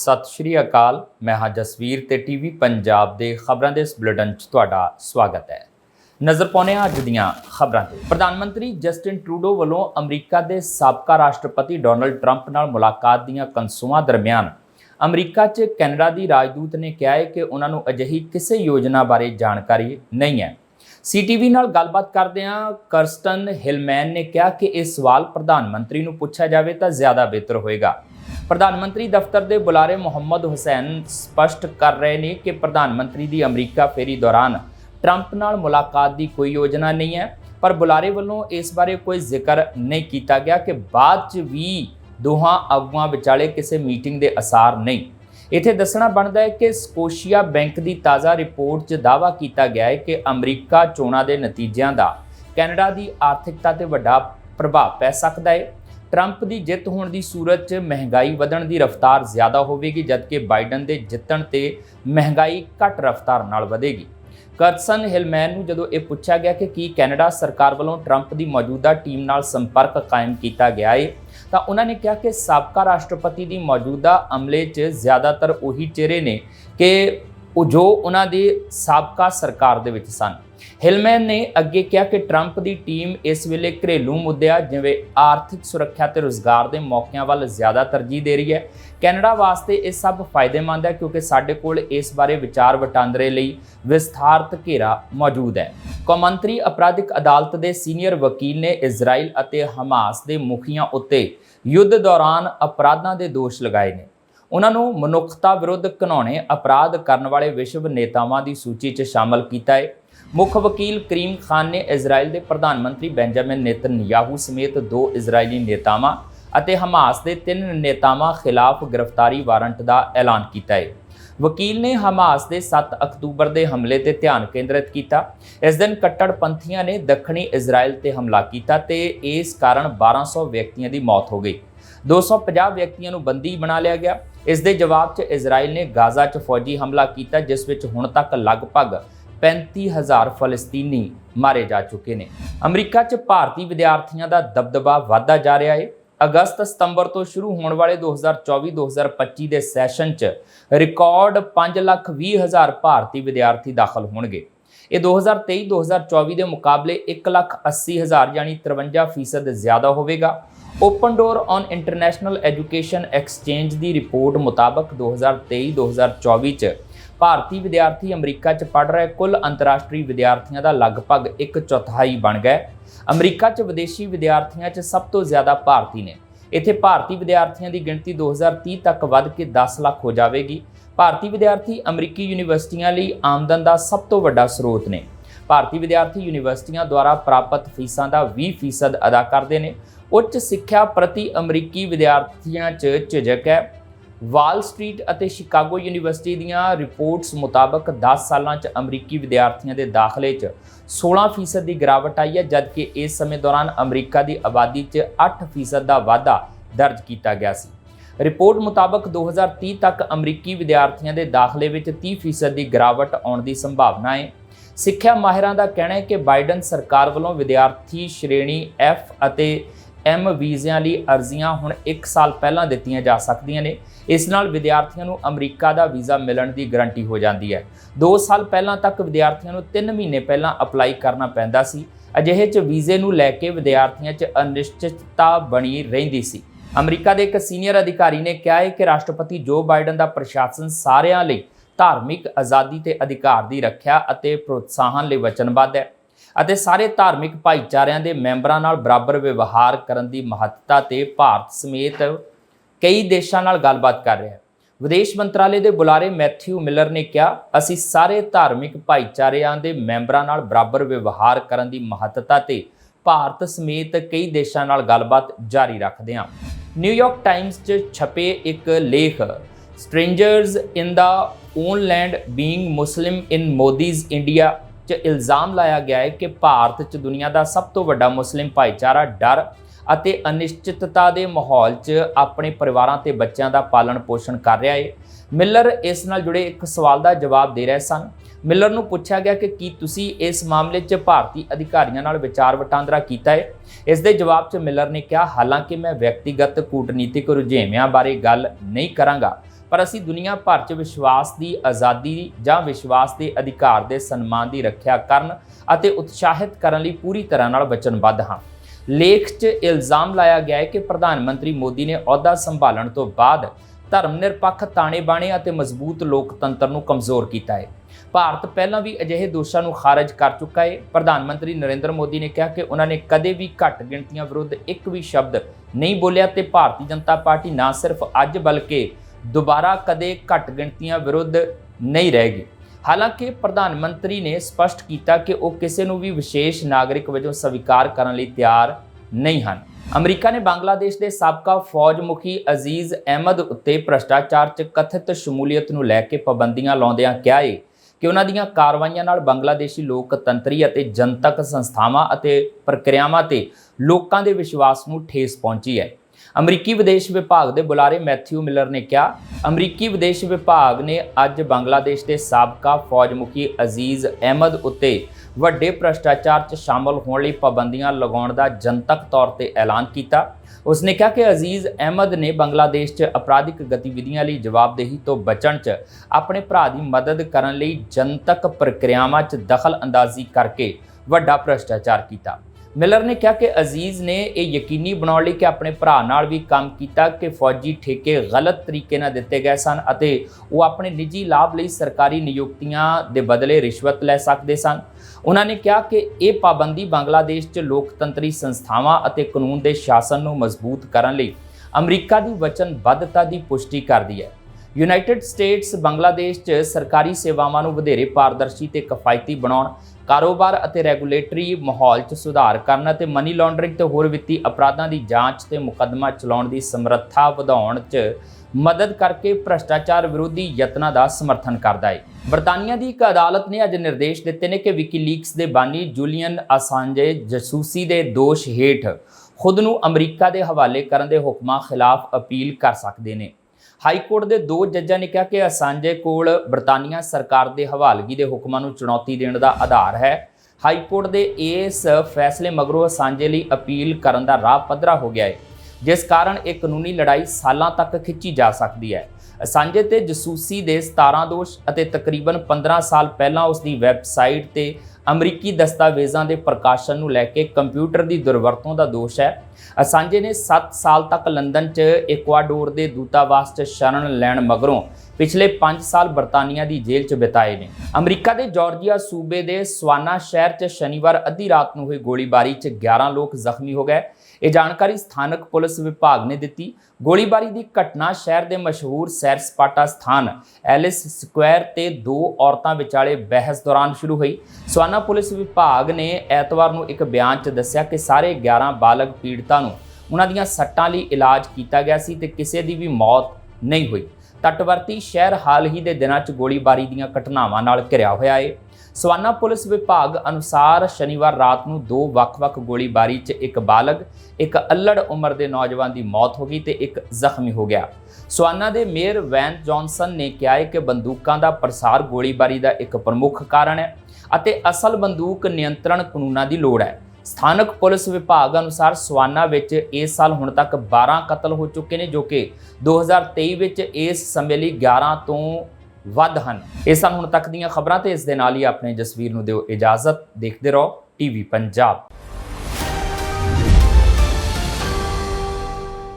ਸਤਿ ਸ਼੍ਰੀ ਅਕਾਲ। ਮੈਂ ਹਾਂ ਜਸਵੀਰ ਤੇ ਟੀਵੀ ਪੰਜਾਬ ਦੇ ਖਬਰਾਂ ਦੇ ਇਸ ਬੁਲੇਟਿਨ 'ਚ ਤੁਹਾਡਾ ਸਵਾਗਤ ਹੈ। ਨਜ਼ਰ ਪਾਉਂਦੇ ਹਾਂ ਅੱਜ ਦੀਆਂ ਖਬਰਾਂ ਤੇ। ਪ੍ਰਧਾਨ ਮੰਤਰੀ ਜਸਟਿਨ ਟਰੂਡੋ ਵੱਲੋਂ ਅਮਰੀਕਾ ਦੇ ਸਾਬਕਾ ਰਾਸ਼ਟਰਪਤੀ ਡੋਨਲਡ ਟਰੰਪ ਨਾਲ ਮੁਲਾਕਾਤ ਦੀਆਂ ਕੰਸੂਆਂ ਦਰਮਿਆਨ ਅਮਰੀਕਾ 'ਚ ਕੈਨੇਡਾ ਦੀ ਰਾਜਦੂਤ ਨੇ ਕਿਹਾ ਹੈ ਕਿ ਉਹਨਾਂ ਨੂੰ ਅਜਿਹੀ ਕਿਸੇ ਯੋਜਨਾ ਬਾਰੇ ਜਾਣਕਾਰੀ ਨਹੀਂ ਹੈ। ਸੀਟੀਵੀ ਨਾਲ ਗੱਲਬਾਤ ਕਰਦਿਆਂ ਕਰਸਟਨ ਹਿਲਮੈਨ ਨੇ ਕਿਹਾ ਕਿ ਇਹ ਸਵਾਲ ਪ੍ਰਧਾਨ ਮੰਤਰੀ ਨੂੰ ਪੁੱਛਿਆ ਜਾਵੇ ਤਾਂ ਜ਼ਿਆਦਾ ਬਿਹਤਰ ਹੋਏਗਾ। ਪ੍ਰਧਾਨ ਮੰਤਰੀ ਦਫ਼ਤਰ ਦੇ ਬੁਲਾਰੇ ਮੁਹੰਮਦ ਹੁਸੈਨ ਸਪਸ਼ਟ ਕਰ ਰਹੇ ਨੇ ਕਿ ਪ੍ਰਧਾਨ ਮੰਤਰੀ ਦੀ ਅਮਰੀਕਾ ਫੇਰੀ ਦੌਰਾਨ ਟਰੰਪ ਨਾਲ ਮੁਲਾਕਾਤ ਦੀ ਕੋਈ ਯੋਜਨਾ ਨਹੀਂ ਹੈ, ਪਰ ਬੁਲਾਰੇ ਵੱਲੋਂ ਇਸ ਬਾਰੇ ਕੋਈ ਜ਼ਿਕਰ ਨਹੀਂ ਕੀਤਾ ਗਿਆ ਕਿ ਬਾਅਦ 'ਚ ਵੀ ਦੋਹਾਂ ਆਗੂਆਂ ਵਿਚਾਲੇ ਕਿਸੇ ਮੀਟਿੰਗ ਦੇ ਅਸਾਰ ਨਹੀਂ। ਇੱਥੇ ਦੱਸਣਾ ਬਣਦਾ ਹੈ ਕਿ ਸਕੋਸ਼ੀਆ ਬੈਂਕ ਦੀ ਤਾਜ਼ਾ ਰਿਪੋਰਟ 'ਚ ਦਾਅਵਾ ਕੀਤਾ ਗਿਆ ਹੈ ਕਿ ਅਮਰੀਕਾ ਚੋਣਾਂ ਦੇ ਨਤੀਜਿਆਂ ਦਾ ਕੈਨੇਡਾ ਦੀ ਆਰਥਿਕਤਾ ਤੇ ਵੱਡਾ ਪ੍ਰਭਾਵ ਪੈ ਸਕਦਾ ਹੈ। ਟਰੰਪ ਦੀ ਜਿੱਤ ਹੋਣ ਦੀ ਸੂਰਤ 'ਚ ਮਹਿੰਗਾਈ ਵਧਣ ਦੀ ਰਫ਼ਤਾਰ ਜ਼ਿਆਦਾ ਹੋਵੇਗੀ, ਜਦਕਿ ਬਾਈਡਨ ਦੇ ਜਿੱਤਣ ਤੇ ਮਹਿੰਗਾਈ ਘੱਟ ਰਫ਼ਤਾਰ ਨਾਲ ਵਧੇਗੀ। ਕਰਸਨ ਹਿਲਮੈਨ ਨੂੰ ਜਦੋਂ ਇਹ ਪੁੱਛਿਆ ਗਿਆ ਕਿ ਕੀ ਕੈਨੇਡਾ ਸਰਕਾਰ ਵੱਲੋਂ ਟਰੰਪ ਦੀ ਮੌਜੂਦਾ ਟੀਮ ਨਾਲ ਸੰਪਰਕ ਕਾਇਮ ਕੀਤਾ ਗਿਆ ਹੈ ਤਾਂ ਉਹਨਾਂ ਨੇ ਕਿਹਾ ਕਿ ਸਾਬਕਾ ਰਾਸ਼ਟਰਪਤੀ ਦੀ ਮੌਜੂਦਾ ਅਮਲੇ 'ਚ ਜ਼ਿਆਦਾਤਰ ਉਹੀ ਚਿਹਰੇ ਨੇ ਕਿ ਉਹ ਜੋ ਉਹਨਾਂ ਦੇ ਸਾਬਕਾ ਸਰਕਾਰ ਦੇ ਵਿੱਚ ਸਨ। ਹਿਲਮੈਨ ਨੇ ਅੱਗੇ ਕਿਹਾ ਕਿ ਟਰੰਪ ਦੀ ਟੀਮ ਇਸ ਵੇਲੇ ਘਰੇਲੂ ਮੁੱਦਿਆਂ ਜਿਵੇਂ ਆਰਥਿਕ ਸੁਰੱਖਿਆ ਤੇ ਰੋਜ਼ਗਾਰ ਦੇ ਮੌਕਿਆਂ ਵੱਲ ਜ਼ਿਆਦਾ ਤਰਜੀਹ ਦੇ ਰਹੀ ਹੈ। ਕੈਨੇਡਾ ਵਾਸਤੇ ਇਹ ਸਭ ਫਾਇਦੇਮੰਦ ਹੈ, ਕਿਉਂਕਿ ਸਾਡੇ ਕੋਲ ਇਸ ਬਾਰੇ ਵਿਚਾਰ ਵਟਾਂਦਰੇ ਲਈ ਵਿਸਥਾਰਤ ਘੇਰਾ ਮੌਜੂਦ ਹੈ। ਕੌਮਾਂਤਰੀ ਅਪਰਾਧਿਕ ਅਦਾਲਤ ਦੇ ਸੀਨੀਅਰ ਵਕੀਲ ਨੇ ਇਜ਼ਰਾਈਲ ਅਤੇ ਹਮਾਸ ਦੇ ਮੁਖੀਆਂ ਉੱਤੇ ਯੁੱਧ ਦੌਰਾਨ ਅਪਰਾਧਾਂ ਦੇ ਦੋਸ਼ ਲਗਾਏ ਨੇ। ਉਹਨਾਂ ਨੂੰ ਮਨੁੱਖਤਾ ਵਿਰੁੱਧ ਘਿਨਾਉਣੇ ਅਪਰਾਧ ਕਰਨ ਵਾਲੇ ਵਿਸ਼ਵ ਨੇਤਾਵਾਂ ਦੀ ਸੂਚੀ 'ਚ ਸ਼ਾਮਲ ਕੀਤਾ ਹੈ ਮੁੱਖ ਵਕੀਲ ਕਰੀਮ ਖਾਨ ਨੇ ਇਜ਼ਰਾਈਲ ਦੇ ਪ੍ਰਧਾਨ ਮੰਤਰੀ ਬੈਂਜਾਮਿਨ ਨੇਤਨਯਾਹੂ ਸਮੇਤ ਦੋ ਇਜ਼ਰਾਈਲੀ ਨੇਤਾਵਾਂ ਅਤੇ ਹਮਾਸ ਦੇ ਤਿੰਨ ਨੇਤਾਵਾਂ ਖਿਲਾਫ ਗ੍ਰਿਫਤਾਰੀ ਵਾਰੰਟ ਦਾ ਐਲਾਨ ਕੀਤਾ ਹੈ ਵਕੀਲ ਨੇ ਹਮਾਸ ਦੇ 7 ਅਕਤੂਬਰ ਦੇ ਹਮਲੇ ਤੇ ਧਿਆਨ ਕੇਂਦਰਿਤ ਕੀਤਾ। ਇਸ ਦਿਨ ਕੱਟੜਪੰਥੀਆਂ ਨੇ ਦੱਖਣੀ ਇਜ਼ਰਾਈਲ ਤੇ ਹਮਲਾ ਕੀਤਾ ਤੇ ਇਸ ਕਾਰਨ 1200 ਵਿਅਕਤੀਆਂ ਦੀ ਮੌਤ ਹੋ ਗਈ। 250 ਵਿਅਕਤੀਆਂ ਨੂੰ ਬੰਦੀ ਬਣਾ ਲਿਆ ਗਿਆ। ਇਸ ਦੇ ਜਵਾਬ 'ਚ ਇਜ਼ਰਾਈਲ ਨੇ ਗਾਜ਼ਾ 'ਚ ਫੌਜੀ ਹਮਲਾ ਕੀਤਾ, ਜਿਸ ਵਿੱਚ ਹੁਣ ਤੱਕ ਲਗਭਗ 35000 ਫਲਸਤੀਨੀ ਮਾਰੇ ਜਾ ਚੁੱਕੇ ਨੇ। ਅਮਰੀਕਾ 'ਚ ਭਾਰਤੀ ਵਿਦਿਆਰਥੀਆਂ ਦਾ ਦਬਦਬਾ ਵਧਦਾ ਜਾ ਰਿਹਾ ਹੈ ਅਗਸਤ ਸਤੰਬਰ ਤੋਂ ਸ਼ੁਰੂ ਹੋਣ ਵਾਲੇ 2024-2025 ਦੇ ਸੈਸ਼ਨ 'ਚ ਰਿਕਾਰਡ 520000 ਭਾਰਤੀ ਵਿਦਿਆਰਥੀ ਦਾਖਲ ਹੋਣਗੇ। ਇਹ 2023-2024 ਦੇ ਮੁਕਾਬਲੇ 180000 ਯਾਨੀ 53% ਜ਼ਿਆਦਾ ਹੋਵੇਗਾ। Open door on international education exchange the report ਮੁਤਾਬਕ 2023-2024 ਚ ਭਾਰਤੀ ਵਿਦਿਆਰਥੀ ਅਮਰੀਕਾ 'ਚ ਪੜ ਰਹੇ ਕੁੱਲ ਅੰਤਰਰਾਸ਼ਟਰੀ ਵਿਦਿਆਰਥੀਆਂ ਦਾ ਲਗਭਗ 1 ਚੌਥਾਈ ਬਣ ਗਏ ਅਮਰੀਕਾ 'ਚ ਵਿਦੇਸ਼ੀ ਵਿਦਿਆਰਥੀਆਂ 'ਚ ਸਭ ਤੋਂ ਜ਼ਿਆਦਾ ਭਾਰਤੀ ਨੇ। ਇੱਥੇ ਭਾਰਤੀ ਵਿਦਿਆਰਥੀਆਂ ਦੀ ਗਿਣਤੀ 2030 ਤੱਕ ਵੱਧ ਕੇ 10 ਲੱਖ ਹੋ ਜਾਵੇਗੀ। ਭਾਰਤੀ ਵਿਦਿਆਰਥੀ ਅਮਰੀਕੀ ਯੂਨੀਵਰਸਿਟੀਆਂ ਲਈ ਆਮਦਨ ਦਾ ਸਭ ਤੋਂ ਵੱਡਾ ਸਰੋਤ ਨੇ। ਭਾਰਤੀ ਵਿਦਿਆਰਥੀ ਯੂਨੀਵਰਸਿਟੀਆਂ ਦੁਆਰਾ ਪ੍ਰਾਪਤ ਫੀਸਾਂ ਦਾ 20% ਅਦਾ ਕਰਦੇ ਨੇ। ਉੱਚ ਸਿੱਖਿਆ ਪ੍ਰਤੀ ਅਮਰੀਕੀ ਵਿਦਿਆਰਥੀਆਂ 'ਚ ਝਿਜਕ ਹੈ। ਵਾਲ ਸਟਰੀਟ ਅਤੇ ਸ਼ਿਕਾਗੋ ਯੂਨੀਵਰਸਿਟੀ ਦੀਆਂ ਰਿਪੋਰਟਸ ਮੁਤਾਬਕ 10 ਸਾਲਾਂ 'ਚ ਅਮਰੀਕੀ ਵਿਦਿਆਰਥੀਆਂ ਦੇ ਦਾਖਲੇ 'ਚ 16% ਦੀ ਗਿਰਾਵਟ ਆਈ ਹੈ, ਜਦਕਿ ਇਸ ਸਮੇਂ ਦੌਰਾਨ ਅਮਰੀਕਾ ਦੀ ਆਬਾਦੀ 'ਚ 8% ਦਾ ਵਾਧਾ ਦਰਜ ਕੀਤਾ ਗਿਆ ਸੀ। ਰਿਪੋਰਟ ਮੁਤਾਬਕ 2030 ਤੱਕ ਅਮਰੀਕੀ ਵਿਦਿਆਰਥੀਆਂ ਦੇ ਦਾਖਲੇ ਵਿੱਚ 30% ਦੀ ਗਿਰਾਵਟ ਆਉਣ ਦੀ ਸੰਭਾਵਨਾ ਹੈ। ਸਿੱਖਿਆ ਮਾਹਿਰਾਂ ਦਾ ਕਹਿਣਾ ਹੈ ਕਿ ਬਾਈਡਨ ਸਰਕਾਰ ਵੱਲੋਂ ਵਿਦਿਆਰਥੀ ਸ਼੍ਰੇਣੀ F ਅਤੇ M ਵੀਜ਼ਿਆਂ ਲਈ ਅਰਜ਼ੀਆਂ ਹੁਣ 1 ਸਾਲ ਪਹਿਲਾਂ ਦਿੱਤੀਆਂ ਜਾ ਸਕਦੀਆਂ ਨੇ। ਇਸ ਨਾਲ ਵਿਦਿਆਰਥੀਆਂ ਨੂੰ ਅਮਰੀਕਾ ਦਾ ਵੀਜ਼ਾ ਮਿਲਣ ਦੀ ਗਾਰੰਟੀ ਹੋ ਜਾਂਦੀ ਹੈ। 2 ਸਾਲ ਪਹਿਲਾਂ ਤੱਕ ਵਿਦਿਆਰਥੀਆਂ ਨੂੰ 3 ਮਹੀਨੇ ਪਹਿਲਾਂ ਅਪਲਾਈ ਕਰਨਾ ਪੈਂਦਾ ਸੀ। ਅਜਿਹੇ 'ਚ ਵੀਜ਼ੇ ਨੂੰ ਲੈ ਕੇ ਵਿਦਿਆਰਥੀਆਂ 'ਚ ਅਨਿਸ਼ਚਿਤਤਾ ਬਣੀ ਰਹਿੰਦੀ ਸੀ। ਅਮਰੀਕਾ ਦੇ ਇੱਕ ਸੀਨੀਅਰ ਅਧਿਕਾਰੀ ਨੇ ਕਿਹਾ ਹੈ ਕਿ ਰਾਸ਼ਟਰਪਤੀ ਜੋ ਬਾਈਡਨ ਦਾ ਪ੍ਰਸ਼ਾਸਨ ਸਾਰਿਆਂ ਲਈ ਧਾਰਮਿਕ ਆਜ਼ਾਦੀ ਤੇ ਅਧਿਕਾਰ ਦੀ ਰੱਖਿਆ ਅਤੇ ਪ੍ਰੋਤਸਾਹਨ ਲਈ ਵਚਨਬੱਧ ਹੈ ਅਤੇ ਸਾਰੇ ਧਾਰਮਿਕ ਭਾਈਚਾਰਿਆਂ ਦੇ ਮੈਂਬਰਾਂ ਨਾਲ ਬਰਾਬਰ ਵਿਵਹਾਰ ਕਰਨ ਦੀ ਮਹੱਤਤਾ ਤੇ ਭਾਰਤ ਸਮੇਤ ਕਈ ਦੇਸ਼ਾਂ ਨਾਲ ਗੱਲਬਾਤ ਕਰ ਰਿਹਾ ਹੈ। ਵਿਦੇਸ਼ ਮੰਤਰਾਲੇ ਦੇ ਬੁਲਾਰੇ ਮੈਥਿਊ ਮਿਲਰ ਨੇ ਕਿਹਾ, ਅਸੀਂ ਸਾਰੇ ਧਾਰਮਿਕ ਭਾਈਚਾਰਿਆਂ ਦੇ ਮੈਂਬਰਾਂ ਨਾਲ ਬਰਾਬਰ ਵਿਵਹਾਰ ਕਰਨ ਦੀ ਮਹੱਤਤਾ ਤੇ ਭਾਰਤ ਸਮੇਤ ਕਈ ਦੇਸ਼ਾਂ ਨਾਲ ਗੱਲਬਾਤ ਜਾਰੀ ਰੱਖਦੇ ਹਾਂ। ਨਿਊਯਾਰਕ ਟਾਈਮਸ 'ਚ ਛਪੇ ਇੱਕ ਲੇਖ strangers in the own land being Muslim in Modi's India 'ਚ ਇਲਜ਼ਾਮ ਲਾਇਆ ਗਿਆ ਹੈ ਕਿ ਭਾਰਤ 'ਚ ਦੁਨੀਆ ਦਾ ਸਭ ਤੋਂ ਵੱਡਾ ਮੁਸਲਿਮ ਭਾਈਚਾਰਾ ਡਰ ਅਤੇ ਅਨਿਸ਼ਚਿਤਤਾ ਦੇ ਮਾਹੌਲ 'ਚ ਆਪਣੇ ਪਰਿਵਾਰਾਂ ਤੇ ਬੱਚਿਆਂ ਦਾ ਪਾਲਣ ਪੋਸ਼ਣ ਕਰ ਰਿਹਾ ਹੈ ਮਿਲਰ ਇਸ ਨਾਲ ਜੁੜੇ ਇੱਕ ਸਵਾਲ ਦਾ ਜਵਾਬ ਦੇ ਰਹੇ ਸਨ। ਮਿਲਰ ਨੂੰ ਪੁੱਛਿਆ ਗਿਆ ਕਿ ਕੀ ਤੁਸੀਂ ਇਸ ਮਾਮਲੇ 'ਚ ਭਾਰਤੀ ਅਧਿਕਾਰੀਆਂ ਨਾਲ ਵਿਚਾਰ ਵਟਾਂਦਰਾ ਕੀਤਾ ਹੈ ਇਸ ਦੇ ਜਵਾਬ 'ਚ ਮਿਲਰ ਨੇ ਕਿਹਾ, ਹਾਲਾਂਕਿ ਮੈਂ ਵਿਅਕਤੀਗਤ ਕੂਟਨੀਤਿਕ ਰੁਝੇਵਿਆਂ ਬਾਰੇ ਗੱਲ ਨਹੀਂ ਕਰਾਂਗਾ, ਪਰ ਅਸੀਂ ਦੁਨੀਆ ਭਰ 'ਚ ਵਿਸ਼ਵਾਸ ਦੀ ਆਜ਼ਾਦੀ ਜਾਂ ਵਿਸ਼ਵਾਸ ਦੇ ਅਧਿਕਾਰ ਦੇ ਸਨਮਾਨ ਦੀ ਰੱਖਿਆ ਕਰਨ ਅਤੇ ਉਤਸ਼ਾਹਿਤ ਕਰਨ ਲਈ ਪੂਰੀ ਤਰ੍ਹਾਂ ਨਾਲ ਵਚਨਬੱਧ ਹਾਂ। ਲੇਖ 'ਚ ਇਲਜ਼ਾਮ ਲਾਇਆ ਗਿਆ ਹੈ ਕਿ ਪ੍ਰਧਾਨ ਮੰਤਰੀ ਮੋਦੀ ਨੇ ਅਹੁਦਾ ਸੰਭਾਲਣ ਤੋਂ ਬਾਅਦ ਧਰਮ ਨਿਰਪੱਖ, ਤਾਣੇ-ਬਾਣੇ ਅਤੇ ਮਜ਼ਬੂਤ ਲੋਕਤੰਤਰ ਨੂੰ ਕਮਜ਼ੋਰ ਕੀਤਾ ਹੈ। ਭਾਰਤ ਪਹਿਲਾਂ ਵੀ ਅਜਿਹੇ ਦੋਸ਼ਾਂ ਨੂੰ ਖਾਰਜ ਕਰ ਚੁੱਕਾ ਹੈ। ਪ੍ਰਧਾਨ ਮੰਤਰੀ ਨਰਿੰਦਰ ਮੋਦੀ ਨੇ ਕਿਹਾ ਕਿ ਉਹਨਾਂ ਨੇ ਕਦੇ ਵੀ ਘੱਟ ਗਿਣਤੀਆਂ ਵਿਰੁੱਧ ਇੱਕ ਵੀ ਸ਼ਬਦ ਨਹੀਂ ਬੋਲਿਆ ਤੇ ਭਾਰਤੀ ਜਨਤਾ ਪਾਰਟੀ ਨਾ ਸਿਰਫ ਅੱਜ ਬਲਕਿ ਦੁਬਾਰਾ ਕਦੇ ਘੱਟ ਗਿਣਤੀਆਂ ਵਿਰੁੱਧ ਨਹੀਂ ਰਹੇਗੀ ਹਾਲਾਂਕਿ ਪ੍ਰਧਾਨ ਮੰਤਰੀ ਨੇ ਸਪਸ਼ਟ ਕੀਤਾ ਕਿ ਉਹ ਕਿਸੇ ਨੂੰ ਵੀ ਵਿਸ਼ੇਸ਼ ਨਾਗਰਿਕ ਵਜੋਂ ਸਵੀਕਾਰ ਕਰਨ ਲਈ ਤਿਆਰ ਨਹੀਂ ਹਨ। ਅਮਰੀਕਾ ਨੇ ਬੰਗਲਾਦੇਸ਼ ਦੇ ਸਾਬਕਾ ਫੌਜ ਮੁਖੀ ਅਜ਼ੀਜ਼ ਅਹਿਮਦ ਉੱਤੇ ਭ੍ਰਸ਼ਟਾਚਾਰ 'ਚ ਕਥਿਤ ਸ਼ਮੂਲੀਅਤ ਨੂੰ ਲੈ ਕੇ ਪਾਬੰਦੀਆਂ ਲਾਉਂਦਿਆਂ ਕਿਹਾ ਏ ਕਿ ਉਹਨਾਂ ਦੀਆਂ ਕਾਰਵਾਈਆਂ ਨਾਲ ਬੰਗਲਾਦੇਸ਼ੀ ਲੋਕਤੰਤਰੀ ਅਤੇ ਜਨਤਕ ਸੰਸਥਾਵਾਂ ਅਤੇ ਪ੍ਰਕਿਰਿਆਵਾਂ ਤੇ ਲੋਕਾਂ ਦੇ ਵਿਸ਼ਵਾਸ ਨੂੰ ਠੇਸ ਪਹੁੰਚੀ ਹੈ। ਅਮਰੀਕੀ ਵਿਦੇਸ਼ ਵਿਭਾਗ ਦੇ ਬੁਲਾਰੇ ਮੈਥਿਊ ਮਿਲਰ ਨੇ ਕਿਹਾ, ਅਮਰੀਕੀ ਵਿਦੇਸ਼ ਵਿਭਾਗ ਨੇ ਅੱਜ ਬੰਗਲਾਦੇਸ਼ ਦੇ ਸਾਬਕਾ ਫੌਜ ਮੁਖੀ ਅਜ਼ੀਜ਼ ਅਹਿਮਦ ਉੱਤੇ ਵੱਡੇ ਭ੍ਰਸ਼ਟਾਚਾਰ 'ਚ ਸ਼ਾਮਲ ਹੋਣ ਲਈ ਪਾਬੰਦੀਆਂ ਲਗਾਉਣ ਦਾ ਜਨਤਕ ਤੌਰ ਤੇ ਐਲਾਨ ਕੀਤਾ। ਉਸਨੇ ਕਿਹਾ ਕਿ ਅਜ਼ੀਜ਼ ਅਹਿਮਦ ਨੇ ਬੰਗਲਾਦੇਸ਼ 'ਚ ਅਪਰਾਧਿਕ ਗਤੀਵਿਧੀਆਂ ਲਈ ਜਵਾਬਦੇਹੀ ਤੋਂ ਬਚਣ 'ਚ ਆਪਣੇ ਭਰਾ ਦੀ ਮਦਦ ਕਰਨ ਲਈ ਜਨਤਕ ਪ੍ਰਕਿਰਿਆਵਾਂ 'ਚ ਦਖਲ ਅੰਦਾਜ਼ੀ ਕਰਕੇ ਵੱਡਾ ਭ੍ਰਸ਼ਟਾਚਾਰ ਕੀਤਾ। ਮਿਲਰ ਨੇ ਕਿਹਾ ਕਿ ਅਜ਼ੀਜ਼ ਨੇ ਇਹ ਯਕੀਨੀ ਬਣਾਉਣ ਲਈ ਕਿ ਆਪਣੇ ਭਰਾ ਨਾਲ ਵੀ ਕੰਮ ਕੀਤਾ ਕਿ ਫੌਜੀ ਠੇਕੇ ਗਲਤ ਤਰੀਕੇ ਨਾਲ ਦਿੱਤੇ ਗਏ ਸਨ ਅਤੇ ਉਹ ਆਪਣੇ ਨਿੱਜੀ ਲਾਭ ਲਈ ਸਰਕਾਰੀ ਨਿਯੁਕਤੀਆਂ ਦੇ ਬਦਲੇ ਰਿਸ਼ਵਤ ਲੈ ਸਕਦੇ ਸਨ। ਉਹਨਾਂ ਨੇ ਕਿਹਾ ਕਿ ਇਹ ਪਾਬੰਦੀ ਬੰਗਲਾਦੇਸ਼ 'ਚ ਲੋਕਤੰਤਰੀ ਸੰਸਥਾਵਾਂ ਅਤੇ ਕਾਨੂੰਨ ਦੇ ਸ਼ਾਸਨ ਨੂੰ ਮਜ਼ਬੂਤ ਕਰਨ ਲਈ ਅਮਰੀਕਾ ਦੀ ਵਚਨਬੱਧਤਾ ਦੀ ਪੁਸ਼ਟੀ ਕਰਦੀ ਹੈ। ਯੂਨਾਈਟਿਡ ਸਟੇਟਸ ਬੰਗਲਾਦੇਸ਼ 'ਚ ਸਰਕਾਰੀ ਸੇਵਾਵਾਂ ਨੂੰ ਵਧੇਰੇ ਪਾਰਦਰਸ਼ੀ ਤੇ ਕਿਫਾਇਤੀ ਬਣਾਉਣ ਕਾਰੋਬਾਰ ਅਤੇ ਰੈਗੂਲੇਟਰੀ ਮਾਹੌਲ 'ਚ ਸੁਧਾਰ ਕਰਨ ਅਤੇ ਮਨੀ ਲਾਂਡਰਿੰਗ ਤੇ ਹੋਰ ਵਿੱਤੀ ਅਪਰਾਧਾਂ ਦੀ ਜਾਂਚ ਤੇ ਮੁਕੱਦਮਾ ਚਲਾਉਣ ਦੀ ਸਮਰੱਥਾ ਵਧਾਉਣ 'ਚ ਮਦਦ ਕਰਕੇ ਭ੍ਰਸ਼ਟਾਚਾਰ ਵਿਰੋਧੀ ਯਤਨਾਂ ਦਾ ਸਮਰਥਨ ਕਰਦਾ ਹੈ ਬਰਤਾਨੀਆ ਦੀ ਇੱਕ ਅਦਾਲਤ ਨੇ ਅੱਜ ਨਿਰਦੇਸ਼ ਦਿੱਤੇ ਨੇ ਕਿ ਵਿਕੀਲੀਕਸ ਦੇ ਬਾਨੀ ਜੂਲੀਅਨ ਅਸਾਂਜੇ ਜਸੂਸੀ ਦੇ ਦੋਸ਼ ਹੇਠ ਖੁਦ ਨੂੰ ਅਮਰੀਕਾ ਦੇ ਹਵਾਲੇ ਕਰਨ ਦੇ ਹੁਕਮਾਂ ਖਿਲਾਫ ਅਪੀਲ ਕਰ ਸਕਦੇ ਨੇ। ਹਾਈ ਕੋਰਟ ਦੇ ਦੋ ਜੱਜਾਂ ਨੇ ਕਿਹਾ ਕਿ ਅਸਾਂਜੇ ਕੋਲ ਬਰਤਾਨੀਆ ਸਰਕਾਰ ਦੇ ਹਵਾਲਗੀ ਦੇ ਹੁਕਮਾਂ ਨੂੰ ਚੁਣੌਤੀ ਦੇਣ ਦਾ ਆਧਾਰ ਹੈ। ਹਾਈ ਕੋਰਟ ਦੇ ਇਸ ਫੈਸਲੇ ਮਗਰੋਂ ਅਸਾਂਜੇ ਲਈ ਅਪੀਲ ਕਰਨ ਦਾ ਰਾਹ ਪੱਧਰਾ ਹੋ ਗਿਆ ਹੈ, ਜਿਸ ਕਾਰਨ ਇਹ ਕਾਨੂੰਨੀ ਲੜਾਈ ਸਾਲਾਂ ਤੱਕ ਖਿੱਚੀ ਜਾ ਸਕਦੀ ਹੈ। ਅਸਾਂਜੇ ਤੇ ਜਸੂਸੀ ਦੇ 17 ਦੋਸ਼ ਅਤੇ ਤਕਰੀਬਨ 15 ਸਾਲ ਪਹਿਲਾਂ ਉਸ ਦੀ ਵੈਬਸਾਈਟ ਤੇ ਅਮਰੀਕੀ ਦਸਤਾਵੇਜ਼ਾਂ ਦੇ ਪ੍ਰਕਾਸ਼ਨ ਨੂੰ ਲੈ ਕੇ ਕੰਪਿਊਟਰ ਦੀ ਦੁਰਵਰਤੋਂ ਦਾ ਦੋਸ਼ ਹੈ। ਅਸਾਂਜੇ ਨੇ 7 ਸਾਲ ਤੱਕ ਲੰਡਨ 'ਚ ਇਕਵਾਡੋਰ ਦੇ ਦੂਤਾਵਾਸ 'ਚ ਸ਼ਰਨ ਲੈਣ ਮਗਰੋਂ ਪਿਛਲੇ 5 ਸਾਲ ਬਰਤਾਨੀਆ ਦੀ ਜੇਲ੍ਹ 'ਚ ਬਿਤਾਏ ਨੇ। ਅਮਰੀਕਾ ਦੇ ਜਾਰਜੀਆ ਸੂਬੇ ਦੇ ਸਵਾਨਾ ਸ਼ਹਿਰ 'ਚ ਸ਼ਨੀਵਾਰ ਅੱਧੀ ਰਾਤ ਨੂੰ ਹੋਈ ਗੋਲੀਬਾਰੀ 'ਚ 11 ਲੋਕ ਜ਼ਖਮੀ ਹੋ ਗਏ। ਇਹ ਜਾਣਕਾਰੀ ਸਥਾਨਕ ਪੁਲਿਸ ਵਿਭਾਗ ਨੇ ਦਿੱਤੀ। ਗੋਲੀਬਾਰੀ ਦੀ ਘਟਨਾ ਸ਼ਹਿਰ ਦੇ ਮਸ਼ਹੂਰ ਸੈਰ ਸਪਾਟਾ ਸਥਾਨ ਐਲਿਸ ਸਕੁਆਇਰ ਤੇ ਦੋ ਔਰਤਾਂ ਵਿਚਾਲੇ ਬਹਿਸ ਦੌਰਾਨ ਸ਼ੁਰੂ ਹੋਈ। ਸਵਾਨਾ ਪੁਲਿਸ ਵਿਭਾਗ ਨੇ ਐਤਵਾਰ ਨੂੰ ਇੱਕ ਬਿਆਨ 'ਚ ਦੱਸਿਆ ਕਿ ਸਾਰੇ 11 ਬਾਲਗ ਪੀੜਤਾਂ ਨੂੰ ਉਹਨਾਂ ਦੀਆਂ ਸੱਟਾਂ ਲਈ ਇਲਾਜ ਕੀਤਾ ਗਿਆ ਸੀ ਤੇ ਕਿਸੇ ਦੀ ਵੀ ਮੌਤ ਨਹੀਂ ਹੋਈ। ਤਟਵਰਤੀ ਸ਼ਹਿਰ ਹਾਲ ਹੀ ਦੇ ਦਿਨਾਂ 'ਚ ਗੋਲੀਬਾਰੀ ਦੀਆਂ ਘਟਨਾਵਾਂ ਨਾਲ ਘਿਰਿਆ ਹੋਇਆ ਏ। ਸਵਾਨਾ ਪੁਲਿਸ ਵਿਭਾਗ ਅਨੁਸਾਰ ਸ਼ਨੀਵਾਰ ਰਾਤ ਨੂੰ ਦੋ ਵੱਖ-ਵੱਖ ਗੋਲੀਬਾਰੀ 'ਚ ਇੱਕ ਬਾਲਗ, ਇੱਕ ਅਲੜ ਉਮਰ ਦੇ ਨੌਜਵਾਨ ਦੀ ਮੌਤ ਹੋ ਗਈ ਤੇ ਇੱਕ ਜ਼ਖਮੀ ਹੋ ਗਿਆ। ਸਵਾਨਾ ਦੇ ਮੇਅਰ ਵੈਨ ਜੌਨਸਨ ਨੇ ਕਿਹਾ ਹੈ ਕਿ ਬੰਦੂਕਾਂ ਦਾ ਪ੍ਰਸਾਰ ਗੋਲੀਬਾਰੀ ਦਾ ਇੱਕ ਪ੍ਰਮੁੱਖ ਕਾਰਨ ਹੈ ਅਤੇ ਅਸਲ ਬੰਦੂਕ ਨਿਯੰਤਰਣ ਕਾਨੂੰਨਾਂ ਦੀ ਲੋੜ ਹੈ। ਸਥਾਨਕ ਪੁਲਿਸ ਵਿਭਾਗ ਅਨੁਸਾਰ ਸਵਾਨਾ ਵਿੱਚ ਇਸ ਸਾਲ ਹੁਣ ਤੱਕ 12 ਕਤਲ ਹੋ ਚੁੱਕੇ ਨੇ, ਜੋ ਕਿ 2023 ਵਿੱਚ ਇਸ ਸਮੇਂ ਲਈ 11 ਤੋਂ ਵੱਧ ਹਨ। ਇਹ ਸਨ ਹੁਣ ਤੱਕ ਦੀਆਂ ਖਬਰਾਂ ਤੇ ਇਸ ਦੇ ਨਾਲ ਹੀ ਆਪਣੇ ਜਸਵੀਰ ਨੂੰ ਦਿਓ ਇਜਾਜ਼ਤ। ਦੇਖਦੇ ਰਹੋ, ਟੀਵੀ ਪੰਜਾਬ।